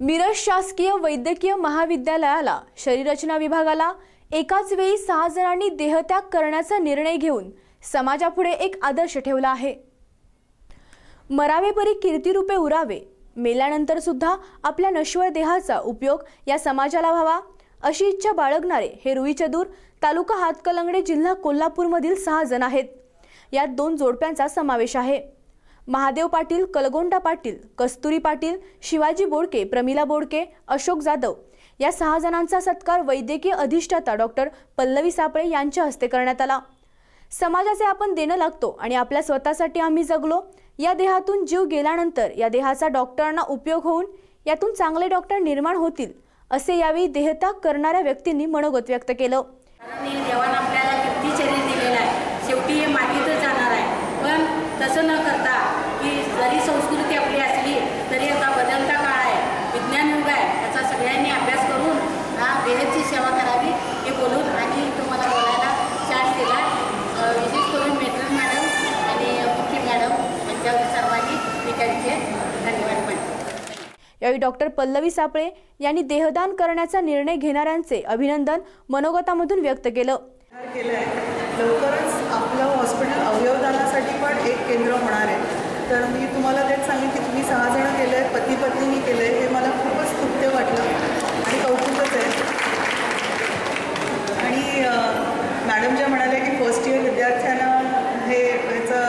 मिरज शासकीय वैद्यकीय महाविद्यालयाला शरीररचना विभागाला एकाच वेळी सहा जणांनी देहत्याग करण्याचा निर्णय घेऊन समाजापुढे एक आदर्श ठेवला आहे. मरावेपरी कीर्तिरूपे उरावे मेल्यानंतर सुद्धा आपल्या नश्वर देहाचा उपयोग या समाजाला व्हावा अशी इच्छा बाळगणारे हे रुईचदूर तालुका हातकलंगडे जिल्हा कोल्हापूरमधील सहा जण आहेत. यात दोन जोडप्यांचा समावेश आहे. महादेव पाटील कलगोंडा पाटील कस्तुरी पाटील शिवाजी बोडके प्रमिला बोडके अशोक जाधव या सहा जणांचा सत्कार वैद्यकीय अधिष्ठाता डॉक्टर पल्लवी सापळे यांच्या हस्ते करण्यात आला. समाजाचे आपण देणं लागतो आणि आपल्या स्वतःसाठी आम्ही जगलो. या देहातून जीव गेल्यानंतर या देहाचा डॉक्टरांना उपयोग होऊन यातून चांगले डॉक्टर निर्माण होतील असे यावेळी देहत्याग करणाऱ्या व्यक्तींनी मनोगत व्यक्त केलं. देवानं आपल्याला किती शरीर दिलेलं आहे शेवटी हे मातीतच जाणार आहे. पण तसं न यावेळी डॉक्टर पल्लवी सापळे यांनी देहदान करण्याचा निर्णय घेणाऱ्यांचे अभिनंदन मनोगतामधून व्यक्त केलं. केलं लवकरच आपलं हॉस्पिटल अवयवदानासाठी पण एक केंद्र होणार आहे. तर मी तुम्हाला तेच सांगेन की तुम्ही सहा जण केलं आहे पती पत्नीनी केलं आहे हे मला खूपच तृप्त वाटलं आणि कौतुकच आहे. आणि मॅडम ज्या म्हणाल्या की फर्स्ट इयर विद्यार्थ्यांना हे याचा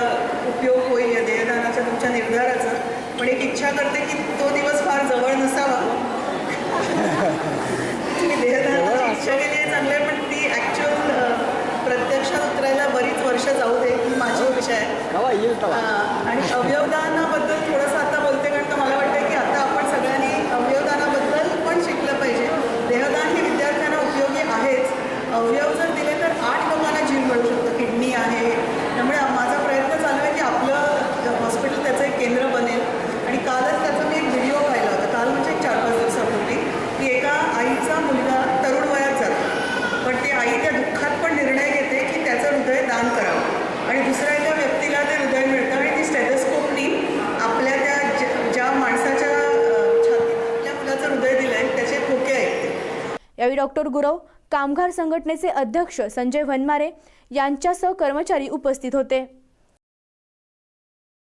उपयोग होईल या देहदानाच्या तुमच्या निर्धाराचा पण एक इच्छा करते की तो दिवस は言うたわ。यावेळी डॉक्टर गुरव कामगार संघटनेचे अध्यक्ष संजय वनमारे यांच्यासह कर्मचारी उपस्थित होते.